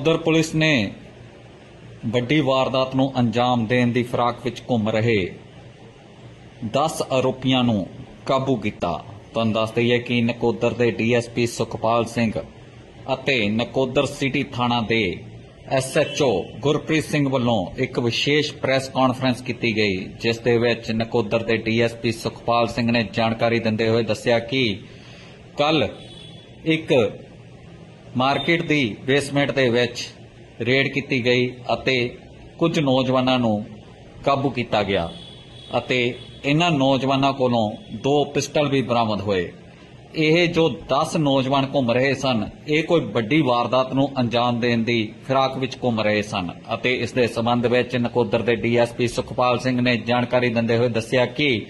ਉਧਰ ਪੁਲਿਸ ਨੇ ਵੱਡੀ ਵਾਰਦਾਤ ਨੂੰ ਅੰਜਾਮ ਦੇਣ ਦੀ ਫਰਾਕ ਵਿੱਚ ਘੁੰਮ ਰਹੇ 10 ਆਰੋਪੀਆਂ ਨੂੰ ਕਾਬੂ ਕੀਤਾ। ਤੁਹਾਨੂੰ ਦੱਸ ਦਈਏ ਕਿ ਨਕੋਦਰ ਦੇ ਡੀਐਸਪੀ ਸੁਖਪਾਲ ਸਿੰਘ ਅਤੇ ਨਕੋਦਰ ਸਿਟੀ ਥਾਣਾ ਦੇ ਐਸਐਚਓ ਗੁਰਪ੍ਰੀਤ ਸਿੰਘ ਵੱਲੋਂ ਇੱਕ ਵਿਸ਼ੇਸ਼ ਪ੍ਰੈਸ ਕਾਨਫਰੰਸ ਕੀਤੀ ਗਈ, ਜਿਸ ਦੇ ਵਿੱਚ ਨਕੋਦਰ ਦੇ ਡੀਐਸਪੀ ਸੁਖਪਾਲ ਸਿੰਘ ਨੇ ਜਾਣਕਾਰੀ ਦਿੰਦੇ ਹੋਏ ਦੱਸਿਆ ਕਿ ਕੱਲ ਇੱਕ ਮਾਰਕੀਟ ਦੀ ਬੇਸਮੈਂਟ ਦੇ ਵਿੱਚ ਰੇਡ ਕੀਤੀ ਗਈ ਅਤੇ ਕੁਝ ਨੌਜਵਾਨਾਂ ਨੂੰ ਕਾਬੂ ਕੀਤਾ ਗਿਆ ਅਤੇ ਇਹਨਾਂ ਨੌਜਵਾਨਾਂ ਕੋਲੋਂ ਦੋ ਪਿਸਟਲ ਵੀ ਬਰਾਮਦ ਹੋਏ। ਇਹ ਜੋ 10 ਨੌਜਵਾਨ ਘੁੰਮ ਰਹੇ ਸਨ, ਇਹ ਕੋਈ ਵੱਡੀ ਵਾਰਦਾਤ ਨੂੰ ਅੰਜਾਮ ਦੇਣ ਦੀ ਫਿਰਾਕ ਵਿੱਚ ਘੁੰਮ ਰਹੇ ਸਨ ਅਤੇ ਇਸ ਦੇ ਸਬੰਧ ਵਿੱਚ ਨਕੋਦਰ ਦੇ ਡੀਐਸਪੀ ਸੁਖਪਾਲ ਸਿੰਘ ਨੇ ਜਾਣਕਾਰੀ ਦਿੰਦੇ ਹੋਏ ਦੱਸਿਆ ਕਿ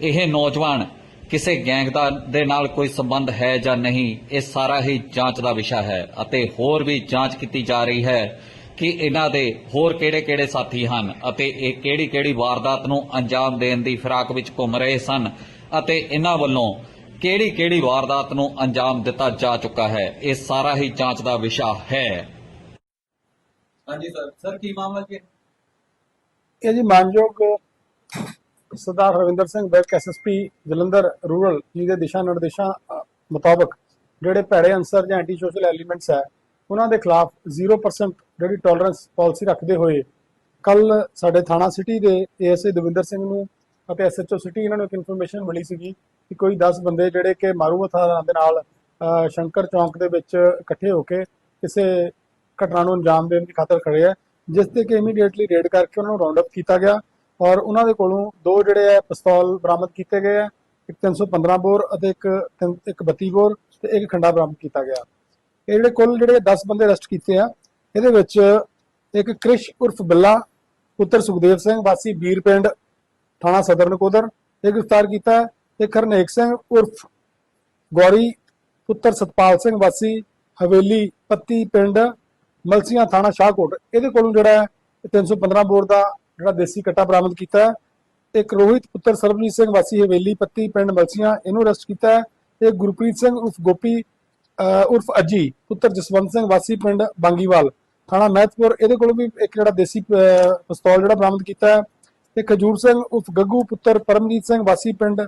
ਇਹ ਨੌਜਵਾਨ ਕਿਸੇ ਗੈਂਗ ਦਾ ਦੇ ਨਾਲ ਕੋਈ ਸੰਬੰਧ ਹੈ ਜਾਂ ਨਹੀਂ ਇਹ ਸਾਰਾ ਹੀ ਜਾਂਚ ਦਾ ਵਿਸ਼ਾ ਹੈ ਅਤੇ ਹੋਰ ਵੀ ਜਾਂਚ ਕੀਤੀ ਜਾ ਰਹੀ ਹੈ ਕਿ ਇਹਨਾਂ ਦੇ ਹੋਰ ਕਿਹੜੇ-ਕਿਹੜੇ ਸਾਥੀ ਹਨ ਅਤੇ ਇਹ ਕਿਹੜੀ-ਕਿਹੜੀ ਵਾਰਦਾਤ ਨੂੰ ਅੰਜਾਮ ਦੇਣ ਦੀ ਫਿਰਾਕ ਵਿੱਚ ਘੁੰਮ ਰਹੇ ਸਨ ਅਤੇ ਇਹਨਾਂ ਵੱਲੋਂ ਕਿਹੜੀ-ਕਿਹੜੀ ਵਾਰਦਾਤ ਨੂੰ ਅੰਜਾਮ ਦਿੱਤਾ ਜਾ ਚੁੱਕਾ ਹੈ ਇਹ ਸਾਰਾ ਹੀ ਜਾਂਚ ਦਾ ਵਿਸ਼ਾ ਹੈ ਹਾਂਜੀ ਸਰ ਸਰ ਕੀ ਮਾਮਲਾ ਕੀ ਹੈ? ਇਹ ਜੀ ਮਾਨਯੋਗ ਸਰਦਾਰ ਰਵਿੰਦਰ ਸਿੰਘ ਬੈਕ ਐਸਐਸਪੀ ਜਲੰਧਰ ਰੂਰਲ ਜੀ ਦੇ ਦਿਸ਼ਾ ਨਿਰਦੇਸ਼ਾਂ ਮੁਤਾਬਕ ਜਿਹੜੇ ਭੈੜੇ ਅਨਸਰ ਜਾਂ ਐਂਟੀ ਸੋਸ਼ਲ ਐਲੀਮੈਂਟਸ ਹੈ, ਉਹਨਾਂ ਦੇ ਖਿਲਾਫ 0% ਜਿਹੜੀ ਟੋਲਰੈਂਸ ਪਾਲਿਸੀ ਰੱਖਦੇ ਹੋਏ ਕੱਲ ਸਾਡੇ ਥਾਣਾ ਸਿਟੀ ਦੇ ਏਐਸਏ ਦਵਿੰਦਰ ਸਿੰਘ ਨੂੰ ਅਤੇ ਐਸਐਚਓ ਸਿਟੀ ਇਹਨਾਂ ਨੂੰ ਇੱਕ ਇਨਫੋਰਮੇਸ਼ਨ ਮਿਲੀ ਸੀਗੀ ਕਿ ਕੋਈ 10 ਬੰਦੇ ਜਿਹੜੇ ਕਿ ਮਾਰੂ ਹਥਿਆਰਾਂ ਦੇ ਨਾਲ ਸ਼ੰਕਰ ਚੌਂਕ ਦੇ ਵਿੱਚ ਇਕੱਠੇ ਹੋ ਕੇ ਕਿਸੇ ਘਟਨਾ ਨੂੰ ਅੰਜਾਮ ਦੇਣ ਦੀ ਖਾਤਰ ਖੜੇ ਆ ਜਿਸ ਤੇ ਕਿ ਇਮੀਡੀਏਟਲੀ ਰੇਡ ਕਰਕੇ ਉਹਨਾਂ ਨੂੰ ਰਾਉਂਡ ਅਪ ਕੀਤਾ ਗਿਆ। ਔਰ ਉਹਨਾਂ ਦੇ ਕੋਲੋਂ ਦੋ ਜਿਹੜੇ ਆ ਪਿਸਤੌਲ ਬਰਾਮਦ ਕੀਤੇ ਗਏ ਆ, ਇੱਕ 315 ਬੋਰ ਅਤੇ ਇੱਕ ਤਿੰਨ- ਇੱਕ 32 ਬੋਰ ਤੇ ਇੱਕ ਖੰਡਾ ਬਰਾਮਦ ਕੀਤਾ ਗਿਆ। ਇਹ ਜਿਹੜੇ ਕੁੱਲ ਜਿਹੜੇ 10 ਬੰਦੇ ਅਰੈਸਟ ਕੀਤੇ ਆ, ਇਹਦੇ ਵਿੱਚ ਇੱਕ ਕ੍ਰਿਸ਼ ਉਰਫ ਬੱਲਾ, ਪੁੱਤਰ ਸੁਖਦੇਵ ਸਿੰਘ, ਵਾਸੀ ਬੀਰ ਪਿੰਡ, ਥਾਣਾ ਸਦਰ ਨਕੋਦਰ, ਇਹ ਗ੍ਰਿਫਤਾਰ ਕੀਤਾ ਹੈ। ਤੇ ਹਰਨੇਕ ਸਿੰਘ ਉਰਫ ਗੌਰੀ, ਪੁੱਤਰ ਸਤਪਾਲ ਸਿੰਘ, ਵਾਸੀ ਹਵੇਲੀ, ਪੱਤੀ ਪਿੰਡ, ਮਲਸੀਆਂ ਥਾਣਾ ਸ਼ਾਹਕੋਟ। ਇਹਦੇ ਕੋਲੋਂ ਜਿਹੜਾ ਹੈ 315 ਬੋਰ ਦਾ ਜਿਹੜਾ ਦੇਸੀ ਕੱਟਾ ਬਰਾਮਦ ਕੀਤਾ ਹੈ ਇੱਕ ਰੋਹਿਤ ਪੁੱਤਰ ਸਰਬਜੀਤ ਸਿੰਘ ਵਾਸੀ ਹਵੇਲੀ ਪੱਤੀ ਪਿੰਡ ਮਲਸੀਆਂ ਇਹਨੂੰ ਅਰੈਸਟ ਕੀਤਾ ਹੈ। ਤੇ ਗੁਰਪ੍ਰੀਤ ਸਿੰਘ ਉਰਫ ਗੋਪੀ ਉਰਫ ਅਜੀ ਪੁੱਤਰ ਜਸਵੰਤ ਸਿੰਘ ਵਾਸੀ ਪਿੰਡ ਬਾਂਗੀਵਾਲ ਥਾਣਾ ਮਹਿਤਪੁਰ। ਇਹਦੇ ਕੋਲੋਂ ਵੀ ਇੱਕ ਜਿਹੜਾ ਦੇਸੀ ਅਹ, ਪਿਸਤੌਲ ਜਿਹੜਾ ਬਰਾਮਦ ਕੀਤਾ ਹੈ ਤੇ ਖਜੂਰ ਸਿੰਘ ਉਰਫ ਗੱਗੂ ਪੁੱਤਰ ਪਰਮਜੀਤ ਸਿੰਘ ਵਾਸੀ ਪਿੰਡ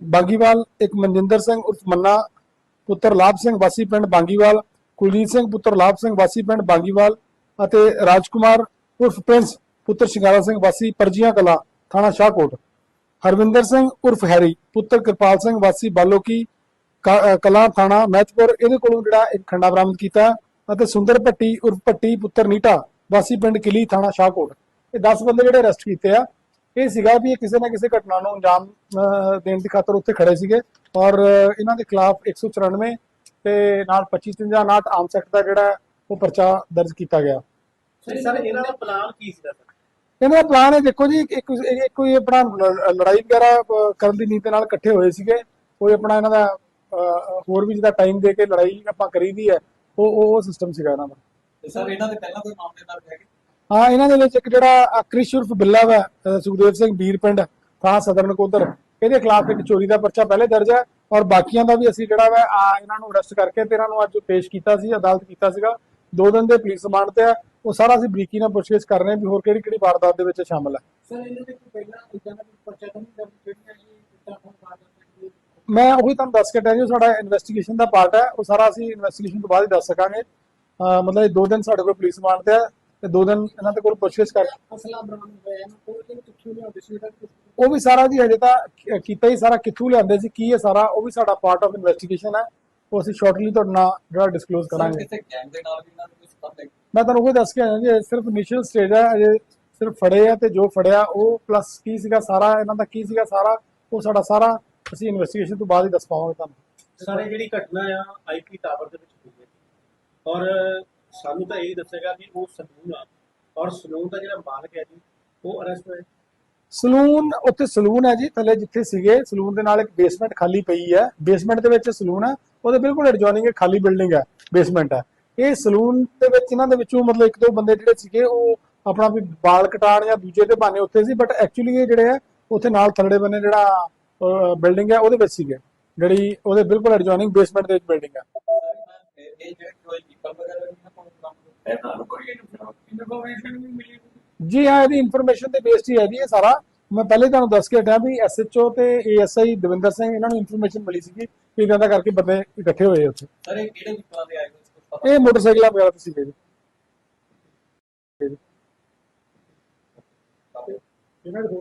ਬਾਂਗੀਵਾਲ ਇੱਕ ਮਨਜਿੰਦਰ ਸਿੰਘ ਉਰਫ ਮੰਨਾ ਪੁੱਤਰ ਲਾਭ ਸਿੰਘ ਵਾਸੀ ਪਿੰਡ ਬਾਂਗੀਵਾਲ ਕੁਲਜੀਤ ਸਿੰਘ ਪੁੱਤਰ ਲਾਭ ਸਿੰਘ ਵਾਸੀ ਪਿੰਡ ਬਾਂਗੀਵਾਲ ਅਤੇ ਰਾਜਕੁਮਾਰ ਉਰਫ ਪ੍ਰਿੰਸ ਪੁੱਤਰ ਸ਼ਿੰਗਾਰਾ ਸਿੰਘ ਵਾਸੀ ਪਰਜੀਆਂ ਕਲਾ, ਥਾਣਾ ਸ਼ਾਹਕੋਟ। ਹਰਵਿੰਦਰ ਸਿੰਘ ਉਰਫ ਹੈਰੀ, ਪੁੱਤਰ ਕਿਰਪਾਲ ਸਿੰਘ ਵਾਸੀ ਬਾਲੋਕੀ, ਕ- ਥਾਣਾ ਮਹਿਤਪੁਰ, ਇਹਦੇ ਕੋਲੋਂ ਜਿਹੜਾ ਇੱਕ ਖੰਡਾ ਬਰਾਮਦ ਕੀਤਾ ਅਤੇ ਸੁੰਦਰ ਭੱਟੀ, ਉਰਫ ਭੱਟੀ, ਪੁੱਤਰ ਨੀਟਾ ਵਾਸੀ ਪਿੰਡ ਕਿਲੀ, ਥਾਣਾ ਸ਼ਾਹਕੋਟ। ਇਹ 10 ਬੰਦੇ ਜਿਹੜੇ ਅਰੈਸਟ ਕੀਤੇ ਆ। ਇਹ ਸੀਗਾ ਵੀ ਇਹ ਕਿਸੇ ਨਾ ਕਿਸੇ ਘਟਨਾ ਨੂੰ ਅੰਜਾਮ ਦੇਣ ਦੀ ਖਾਤਰ ਉੱਥੇ ਖੜੇ ਸੀਗੇ ਔਰ ਇਹਨਾਂ ਦੇ ਖਿਲਾਫ 194 ਤੇ ਨਾਲ 2559 ਆਮ ਸੈਕਟ ਦਾ ਜਿਹੜਾ ਉਹ ਪਰਚਾ ਦਰਜ ਕੀਤਾ ਗਿਆ। ਸਰ, ਇਹਨਾਂ ਦਾ ਪਲਾਨ ਕੀ ਸੀਗਾ ਸਰ? ਇਹਨਾਂ ਦਾ ਪਲਾਨ ਹੈ ਦੇਖੋ ਜੀ ਇੱਕ ਇੱਕ ਕੋਈ ਆਪਣਾ ਲੜਾਈ ਵਗੈਰਾ ਕਰਨ ਦੀ ਨੀਤ ਨਾਲ ਇਕੱਠੇ ਹੋਏ ਸੀਗੇ। ਕੋਈ ਆਪਣਾ ਇਹਨਾਂ ਦਾ ਹੋਰ ਵੀ ਜਿਹਦਾ ਟਾਈਮ ਦੇ ਕੇ ਲੜਾਈ ਆਪਾਂ ਕਰੀਦੀ ਹੈ ਉਹ ਉਹ- ਸਿਸਟਮ ਸੀਗਾ ਇਹਨਾਂ ਦਾ। ਤੇ ਸਰ ਇਹਨਾਂ ਦੇ ਪਹਿਲਾਂ ਕੋਈ ਮਾਮਲੇ ਨਾਲ ਹੈਗੇ? ਹਾਂ ਇਹਨਾਂ ਦੇ ਵਿੱਚ ਇੱਕ ਜਿਹੜਾ ਕ੍ਰਿਸ਼ ਉਰਫ ਬਿੱਲਾ ਵਾ ਸੁਖਦੇਵ ਸਿੰਘ ਵੀਰ ਪਿੰਡ ਥਾਣਾ ਸਦਰ ਨਕੋਦਰ ਇਹਦੇ ਖਿਲਾਫ ਇੱਕ ਚੋਰੀ ਦਾ ਪਰਚਾ ਪਹਿਲੇ ਦਰਜ ਹੈ ਔਰ ਬਾਕੀਆਂ ਦਾ ਵੀ ਅਸੀਂ ਜਿਹੜਾ ਵਾ ਇਹਨਾਂ ਨੂੰ ਅਰੈਸਟ ਕਰਕੇ ਤੇ ਇਹਨਾਂ ਨੂੰ ਅੱਜ ਪੇਸ਼ ਕੀਤਾ ਸੀ ਅਦਾਲਤ ਕੀਤਾ ਸੀਗਾ। ਦੋ ਦਿਨ ਦੇ ਪੁਲਿਸ ਰਿਮਾਂਡ ਤੇ ਆ ਉਹ ਸਾਰਾ ਅਸੀਂ ਬਰੀਕੀ ਨਾਲ ਪੁੱਛਗਿੱਛ ਕਰ ਰਹੇ ਹਾਂ ਵੀ ਹੋਰ ਕਿਹੜੀ ਕਿਹੜੀ ਵਾਰਦਾਤ ਦੇ ਵਿੱਚ ਸ਼ਾਮਲ ਹੈ ਸਰ ਇਹਨਾਂ ਦੇ ਕੋਈ ਪਹਿਲਾਂ ਇਦਾਂ ਦਾ ਕੋਈ ਪਰਚਾ ਤਾਂ ਨਹੀਂ ਦਰਜ ਜਿਹੜੀਆਂ ਜੀ ਇਦਾਂ ਹੁਣ ਬਾਅਦ ਵਿੱਚ ਮੈਂ ਉਹੀ ਤੁਹਾਨੂੰ ਦੱਸ ਕੇ ਟਿਆ ਜੀ ਉਹ ਸਾਡਾ ਇਨਵੈਸਟੀਗੇਸ਼ਨ ਦਾ ਪਾਰਟ ਹੈ ਉਹ ਸਾਰਾ ਅਸੀਂ ਇਨਵੈਸਟੀਗੇਸ਼ਨ ਤੋਂ ਬਾਅਦ ਹੀ ਦੱਸ ਸਕਾਂਗੇ। ਅ, ਮਤਲਬ ਇਹ ਦੋ ਦਿਨ ਸਾਡੇ ਕੋਲ ਪੁਲਿਸ ਰਿਮਾਂਡ ਤੇ ਆ ਤੇ ਦੋ ਦਿਨ ਇਹਨਾਂ ਦੇ ਕੋਲ ਪੁੱਛਗਿੱਛ ਕਰ ਅਸਲਾ ਬਰਾਮਦ ਹੋਇਆ ਨਾ ਕੋਈ ਦਿਨ ਕਿੱਥੋਂ ਲਿਆਉਂਦੇ ਸੀ ਇਹਦਾ ਕੁਛ- ਉਹ ਵੀ ਸਾਰਾ ਜੀ ਹਜੇ ਤਾਂ ਕ- ਕੀਤਾ ਹੀ ਸਾਰਾ ਕਿੱਥੋਂ ਲਿਆਂਦੇ ਸੀ ਕੀ ਹੈ ਸਾਰਾ ਉਹ ਵੀ ਸਾਡਾ ਪਾਰਟ ਆਫ ਇਨਵੈਸਟੀਗੇਸ਼ਨ ਹੈ। ਉਹ ਅਸੀਂ ਸ਼ਾਰਟਲੀ ਤੁਹਾਡੇ ਨਾਲ ਜਿਹੜਾ ਡਿਸਕਲੋਜ਼ ਸਰ ਕਰਾਂਗੇ। ਕਿਸੇ ਗੈਂਗ ਦੇ ਨਾਲ ਵੀ ਇਹਨਾਂ ਦਾ ਕੋਈ ਸੰਬੰਧ ਹੈ? ਮੈਂ ਤੁਹਾਨੂੰ ਉਹ ਦੱਸ ਕੇ ਆਇਆ ਜੀ ਸਿਰਫ ਇਨੀਸ਼ੀਅਲ ਸਟੇਜ ਹੈ ਅਜੇ ਸਿਰਫ ਫੜੇ ਆ ਤੇ ਜੋ ਫੜਿਆ ਉਹ ਪਲੱਸ ਕੀ ਸੀਗਾ ਸਾਰਾ ਇਹਨਾਂ ਦਾ ਕੀ ਸੀਗਾ ਸਾਰਾ ਉਹ ਸਾਡਾ ਸਾਰਾ ਅਸੀਂ ਇਨਵੈਸਟੀਗੇਸ਼ਨ ਤੋਂ ਬਾਅਦ ਹੀ ਦੱਸ ਪਾਵਾਂਗੇ ਤੁਹਾਨੂੰ। ਸਰ ਜਿਹੜੀ ਘਟਨਾ ਆ ਆਈਪੀ ਟਾਵਰ ਦੇ ਵਿੱਚ ਹੋਈ ਹੈ ਔਰ ਸਾਨੂੰ ਤਾਂ ਇਹ ਦੱਸੇਗਾ ਕਿ ਉਹ ਸਲੂਨ ਆ। ਔਰ ਸਲੂਨ ਦਾ ਜਿਹੜਾ ਮਾਲਕ ਹੈ ਜੀ ਉਹ ਅਰੈਸਟ ਹੋਇਆ। ਸਲੂਨ ਉੱਥੇ ਸਲੂਨ ਹੈ ਜੀ ਥੱਲੇ ਜਿੱਥੇ ਸੀਗੇ ਸਲੂਨ ਦੇ ਨਾਲ ਇੱਕ ਬੇਸਮੈਂਟ ਖਾਲੀ ਪਈ ਹੈ। ਬੇਸਮੈਂਟ ਦੇ ਵਿੱਚ ਸਲੂਨ ਹੈ ਉਹਦੇ ਬਿਲਕੁਲ ਐਡਜੋਇਨਿੰਗ ਇੱਕ ਖਾਲੀ ਬਿਲਡਿੰਗ ਹੈ ਬੇਸਮੈਂਟ ਹੈ। ਇਹ ਸਲੂਨ ਦੇ ਵਿੱਚ, ਇਹਨਾਂ ਦੇ ਵਿੱਚੋਂ ਮਤਲਬ ਇੱਕ ਦੋ ਬੰਦੇ ਜਿਹੜੇ ਸੀਗੇ, ਉਹ ਆਪਣਾ ਵੀ ਵਾਲ ਕਟਾਣ ਜਾਂ ਦੂਜੇ ਦੇ ਬਹਾਨੇ ਉੱਥੇ ਸੀ ਬਟ ਐਕਚੁਅਲੀ ਇਹ ਜਿਹੜੇ ਆ, ਉੱਥੇ ਨਾਲ ਥੱਲੜੇ ਬੰਨੇ ਜਿਹੜਾ ਬਿਲਡਿੰਗ ਹੈ ਉਹਦੇ ਵਿੱਚ ਸੀਗੇ। ਜਿਹੜੀ ਉਹਦੇ ਬਿਲਕੁਲ ਐਡਜੋਇਨਿੰਗ ਬੇਸਮੈਂਟ ਦੇ ਵਿੱਚ ਬਿਲਡਿੰਗ ਹੈ ਜੀ, ਹਾਂ, ਇਹਦੀ ਇਨਫੋਰਮੇਸ਼ਨ ਦੇ ਬੇਸਡ ਹੀ ਹੈ ਜੀ ਇਹ ਸਾਰਾ। ਮੈਂ ਪਹਿਲੇ ਤੁਹਾਨੂੰ ਦੱਸ ਕੇ ਹਟਿਆ ਵੀ ਐਸਐਚਓ ਤੇ ਏਐਸਆਈ ਦਵਿੰਦਰ ਸਿੰਘ, ਇਹਨਾਂ ਨੂੰ ਇਨਫੋਰਮੇਸ਼ਨ ਮਿਲੀ ਸੀਗੀ ਕਿ ਇਦਾਂ ਦਾ ਕਰਕੇ ਬੰਦੇ ਇਕੱਠੇ ਹੋਏ ਉੱਥੇ। ਸਰ, ਇਹ ਕਿਹੜੇ ਵਿਕਲਾਂ ਦੇ ਇਹ ਮੋਟਰਸਾਈਕਲਾਂ ਵਗੈਰਾ ਤੇ ਸੀਗੇ ਜੀ ਇਹਨਾਂ ਦੇ